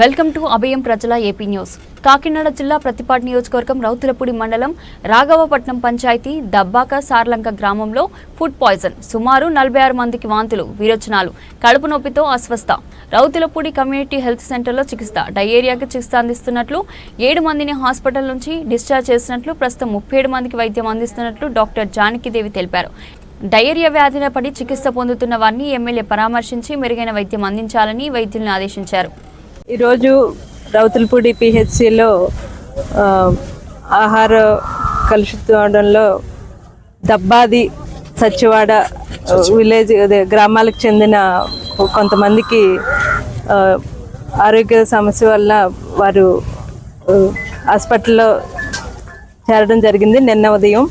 Welcome to అభయం ప్రజల AP news. Kakinada జిల్లా ప్రతిపాటి నియోజకవర్గం రౌతులపూడి మండలం రాఘవపట్నం పంచాయతీ దబ్బాక సార్లంక గ్రామంలో ఫుడ్ పాయిజన్. సుమారు నలభై ఆరు మందికి వాంతులు విరోచనాలు కడుపు నొప్పితో అస్వస్థ. రౌతులపూడి కమ్యూనిటీ హెల్త్ సెంటర్లో చికిత్స డయేరియాకి చికిత్స అందిస్తున్నట్లు ఏడు మందిని హాస్పిటల్ నుంచి డిశ్చార్జ్ చేసినట్లు ప్రస్తుతం ముప్పై ఏడు మందికి వైద్యం అందిస్తున్నట్లు డాక్టర్ జానకిదేవి తెలిపారు. డయేరియా వ్యాధిన పడి చికిత్స పొందుతున్న వారిని ఎమ్మెల్యే పరామర్శించి మెరుగైన వైద్యం అందించాలని వైద్యులను ఆదేశించారు. ఈరోజు రౌతులపూడి పిహెచ్సిలో ఆహార కలుషితంలో దబ్బాది సచ్చివాడ విలేజ్ అదే గ్రామాలకు చెందిన కొంతమందికి ఆరోగ్య సమస్య వల్ల వారు హాస్పిటల్లో చేరడం జరిగింది నిన్న ఉదయం.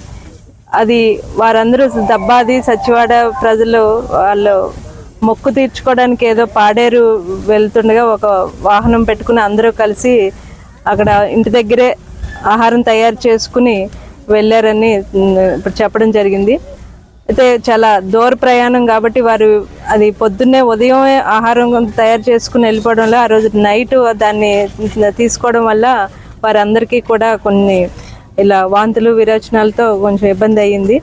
అది వారందరూ దబ్బాది సచివాడ ప్రజలు వాళ్ళు మొక్కు తీర్చుకోవడానికి ఏదో పాడేరు వెళ్తుండగా ఒక వాహనం పెట్టుకుని అందరూ కలిసి అక్కడ ఇంటి దగ్గరే ఆహారం తయారు చేసుకుని వెళ్ళారని ఇప్పుడు చెప్పడం జరిగింది. అయితే చాలా దూర ప్రయాణం కాబట్టి వారు అది పొద్దున్నే ఉదయమే ఆహారం తయారు చేసుకుని వెళ్ళిపోవడం వల్ల ఆ రోజు నైట్ దాన్ని తీసుకోవడం వల్ల వారందరికీ కూడా కొన్ని ఇలా వాంతులు విరోచనాలతో కొంచెం ఇబ్బంది అయ్యింది.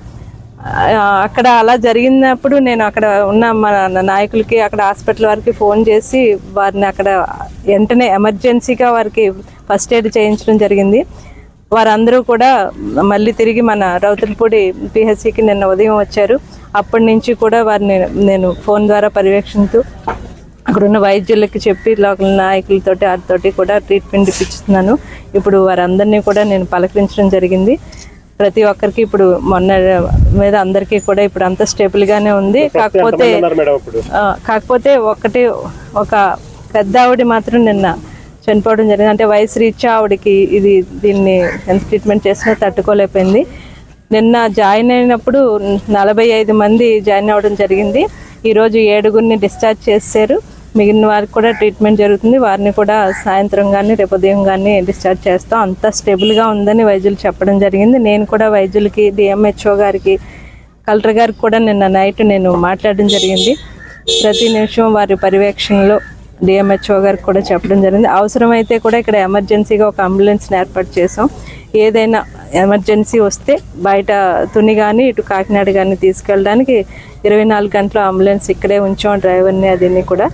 అక్కడ అలా జరిగినప్పుడు నేను అక్కడ ఉన్న మన నాయకులకి అక్కడ హాస్పిటల్ వారికి ఫోన్ చేసి వారిని అక్కడ వెంటనే ఎమర్జెన్సీగా వారికి ఫస్ట్ ఎయిడ్ చేయించడం జరిగింది. వారందరూ కూడా మళ్ళీ తిరిగి మన రౌతులపూడి పిహెచ్సికి నిన్న ఉదయం వచ్చారు. అప్పటి నుంచి కూడా వారిని నేను ఫోన్ ద్వారా పర్యవేక్షిస్తూ అక్కడ ఉన్న వైద్యులకి చెప్పి లోకల్ నాయకులతోటి వారితోటి కూడా ట్రీట్మెంట్ ఇప్పిస్తున్నాను ఇప్పుడు వారందరినీ కూడా నేను పలకరించడం జరిగింది. ప్రతి ఒక్కరికి ఇప్పుడు మొన్న మీద అందరికీ కూడా ఇప్పుడు అంత స్టేబుల్ గానే ఉంది. కాకపోతే కాకపోతే ఒకటి ఒక పెద్ద ఆవిడ మాత్రం నిన్న చనిపోవడం జరిగింది. అంటే వయసు రీత్యా ఆవిడకి ఇది దీన్ని ఎంత ట్రీట్మెంట్ చేసినా తట్టుకోలేకపోయింది. నిన్న జాయిన్ అయినప్పుడు నలభై ఐదు మంది జాయిన్ అవ్వడం జరిగింది. ఈరోజు ఏడుగురిని డిశ్చార్జ్ చేశారు. మిగిలిన వారికి కూడా ట్రీట్మెంట్ జరుగుతుంది. వారిని కూడా సాయంత్రం కానీ రేపు ఉదయం కానీ డిశ్చార్జ్ చేస్తాం. అంత స్టేబుల్గా ఉందని వైద్యులు చెప్పడం జరిగింది. నేను కూడా వైద్యులకి డిఎంహెచ్ఓ గారికి కలెక్టర్ గారికి కూడా నిన్న నైట్ నేను మాట్లాడడం జరిగింది. ప్రతి నిమిషం వారి పర్యవేక్షణలో డిఎంహెచ్ఓ గారికి కూడా చెప్పడం జరిగింది. అవసరమైతే కూడా ఇక్కడ ఎమర్జెన్సీగా ఒక అంబులెన్స్ని ఏర్పాటు చేసాం ఏదైనా ఎమర్జెన్సీ వస్తే బయట తుని కానీ ఇటు కాకినాడ కానీ తీసుకెళ్ళడానికి ఇరవై నాలుగు గంటల అంబులెన్స్ ఇక్కడే ఉంచాం డ్రైవర్ని అదిని కూడా.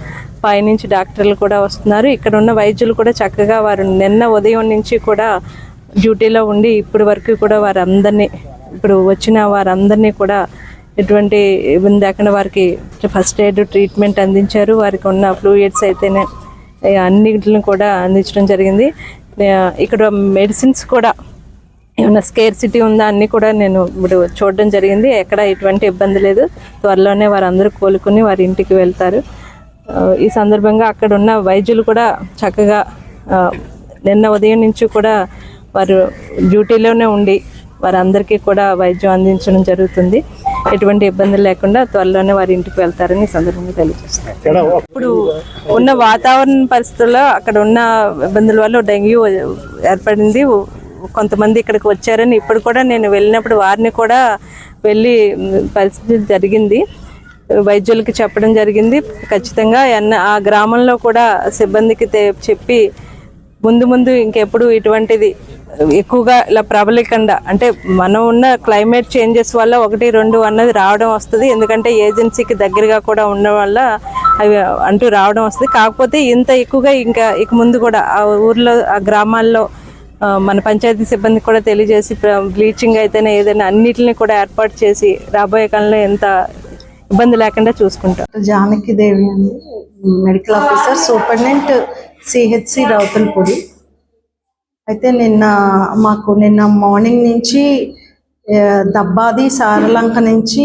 పైనుంచి డాక్టర్లు కూడా వస్తున్నారు. ఇక్కడ ఉన్న వైద్యులు కూడా చక్కగా వారు నిన్న ఉదయం నుంచి కూడా డ్యూటీలో ఉండి ఇప్పటి వరకు కూడా వారందరినీ ఇప్పుడు వచ్చిన వారందరినీ కూడా ఎటువంటి ఇబ్బంది లేకుండా వారికి ఫస్ట్ ఎయిడ్ ట్రీట్మెంట్ అందించారు. వారికి ఉన్న ఫ్లూయిడ్స్ అయితేనే ఏ అన్నిటిని కూడా అందించడం జరిగింది. ఇక్కడ మెడిసిన్స్ కూడా ఏమైనా స్కేర్ సిటీ ఉందా అన్నీ కూడా నేను ఇప్పుడు చూడడం జరిగింది. ఎక్కడ ఎటువంటి ఇబ్బంది లేదు. త్వరలోనే వారందరూ కోలుకుని వారి ఇంటికి వెళ్తారు. ఈ సందర్భంగా అక్కడ ఉన్న వైద్యులు కూడా చక్కగా నిన్న ఉదయం నుంచి కూడా వారు డ్యూటీలోనే ఉండి వారందరికీ కూడా వైద్యం అందించడం జరుగుతుంది. ఎటువంటి ఇబ్బంది లేకుండా త్వరలోనే వారి ఇంటికి వెళ్తారని ఈ సందర్భంగా తెలియజేస్తున్నాను ఇప్పుడు ఉన్న వాతావరణ పరిస్థితుల్లో అక్కడ ఉన్న ఇబ్బందుల వల్ల డెంగ్యూ ఏర్పడింది. కొంతమంది ఇక్కడికి వచ్చారని ఇప్పుడు కూడా నేను వెళ్ళినప్పుడు వారిని కూడా వెళ్ళి పరిస్థితి జరిగింది. వైద్యులకి చెప్పడం జరిగింది. ఖచ్చితంగా ఎన్న ఆ గ్రామంలో కూడా సిబ్బందికి చెప్పి ముందు ముందు ఇంకెప్పుడు ఇటువంటిది ఎక్కువగా ఇలా ప్రబలికండా. అంటే మనం ఉన్న క్లైమేట్ చేంజెస్ వల్ల ఒకటి రెండు అన్నది రావడం వస్తుంది. ఎందుకంటే ఏజెన్సీకి దగ్గరగా కూడా ఉండడం వల్ల అవి అంటూ రావడం వస్తుంది. కాకపోతే ఇంత ఎక్కువగా ఇంకా ఇక ముందు కూడా ఆ ఊర్లో ఆ గ్రామాల్లో మన పంచాయతీ సిబ్బందికి కూడా తెలియజేసి బ్లీచింగ్ అయితేనే ఏదైనా అన్నిటిని కూడా ఏర్పాటు చేసి రాబోయే కాలంలో ఎంత ఇబ్బంది లేకుండా చూసుకుంటాం జానకి దేవి అండి medical officer superintendent C H C Rauthulapudi. అయితే నిన్న మాకు నిన్న మార్నింగ్ నుంచి దబ్బాది సారలంక నుంచి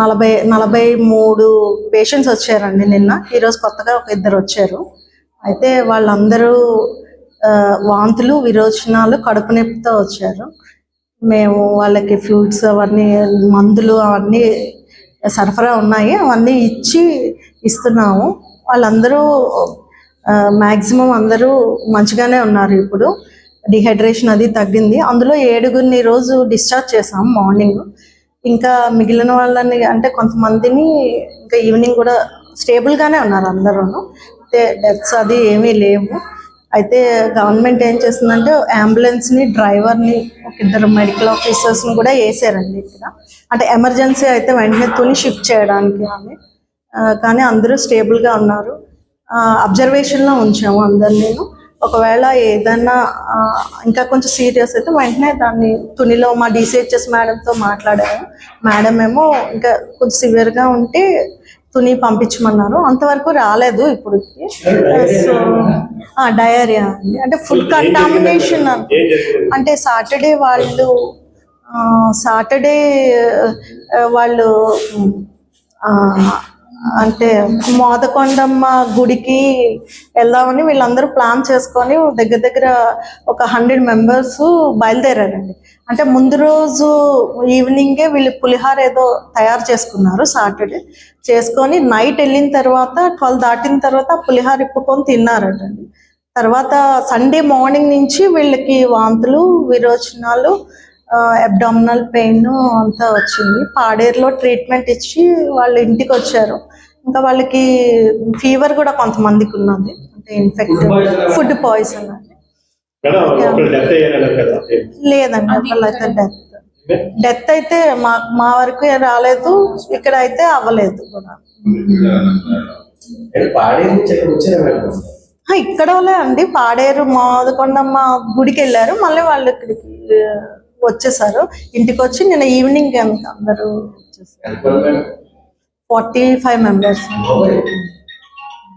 నలభై నలభై మూడు పేషెంట్స్ వచ్చారండి నిన్న. ఈరోజు కొత్తగా ఒక ఇద్దరు వచ్చారు. అయితే వాళ్ళందరూ వాంతులు విరోచనాలు కడుపు నొప్పితో వచ్చారు. మేము వాళ్ళకి ఫ్రూట్స్ అవన్నీ మందులు అవన్నీ సరఫరా ఉన్నాయి. అవన్నీ ఇచ్చి ఇస్తున్నాము. వాళ్ళందరూ మ్యాక్సిమం అందరూ మంచిగానే ఉన్నారు ఇప్పుడు. డిహైడ్రేషన్ అది తగ్గింది. అందులో ఏడుగురిని రోజు డిశ్చార్జ్ చేసాం మార్నింగ్. ఇంకా మిగిలిన వాళ్ళని అంటే కొంతమందిని ఇంకా ఈవినింగ్ కూడా స్టేబుల్గానే ఉన్నారు అందరూ డెత్స్ అది ఏమీ లేవు. అయితే గవర్నమెంట్ ఏం చేస్తుందంటే అంబులెన్స్ని డ్రైవర్ని ఒక ఇద్దరు మెడికల్ ఆఫీసర్స్ని కూడా వేసారండి ఇక్కడ. అంటే ఎమర్జెన్సీ అయితే వెంటనే తుని షిఫ్ట్ చేయడానికి అని. కానీ అందరూ స్టేబుల్గా ఉన్నారు. అబ్జర్వేషన్లో ఉంచాము అందరినీ ఒకవేళ ఏదైనా ఇంకా కొంచెం సీరియస్ అయితే వెంటనే దాన్ని తునిలో మా డిసిహెచ్ఎస్ మేడంతో మాట్లాడాము. మేడం ఏమో ఇంకా కొంచెం సివియర్గా ఉంటే తుని పంపించమన్నారు. అంతవరకు రాలేదు ఇప్పుడు. సో డయేరియా అండి. అంటే ఫుడ్ కంటామినేషన్ అంటే సాటర్డే వాళ్ళు సాటర్డే వాళ్ళు అంటే మోదకొండమ్మ గుడికి వెళ్దామని వీళ్ళందరూ ప్లాన్ చేసుకొని దగ్గర దగ్గర ఒక హండ్రెడ్ మెంబర్స్ బయలుదేరారండి. అంటే ముందు రోజు ఈవినింగే వీళ్ళు పులిహార ఏదో తయారు చేసుకున్నారు సాటర్డే. చేసుకొని నైట్ వెళ్ళిన తర్వాత ట్వెల్వ్ దాటిన తర్వాత పులిహార ఇప్పుకొని తిన్నారటండి. తర్వాత సండే మార్నింగ్ నుంచి వీళ్ళకి వాంతులు విరోచనాలు అబ్డామినల్ పెయిన్ అంతా వచ్చింది. పాడేరులో ట్రీట్మెంట్ ఇచ్చి వాళ్ళ ఇంటికి వచ్చారు. ఇంకా వాళ్ళకి ఫీవర్ కూడా కొంతమందికి ఉన్నది. అంటే ఇన్ఫెక్ట్ ఫుడ్ పాయిజన్ అని లేదండి డెత్ డెత్ అయితే మా మా వరకు ఏం రాలేదు ఇక్కడ అయితే అవ్వలేదు కూడా. ఇక్కడ అండి పాడేరు. మాదకొండమ్మ గుడికి వెళ్ళారు. మళ్ళీ వాళ్ళు ఇక్కడికి వచ్చేసారు. ఇంటికి వచ్చి నిన్న ఈవినింగ్ అందరూ వచ్చేసారు. Forty five members.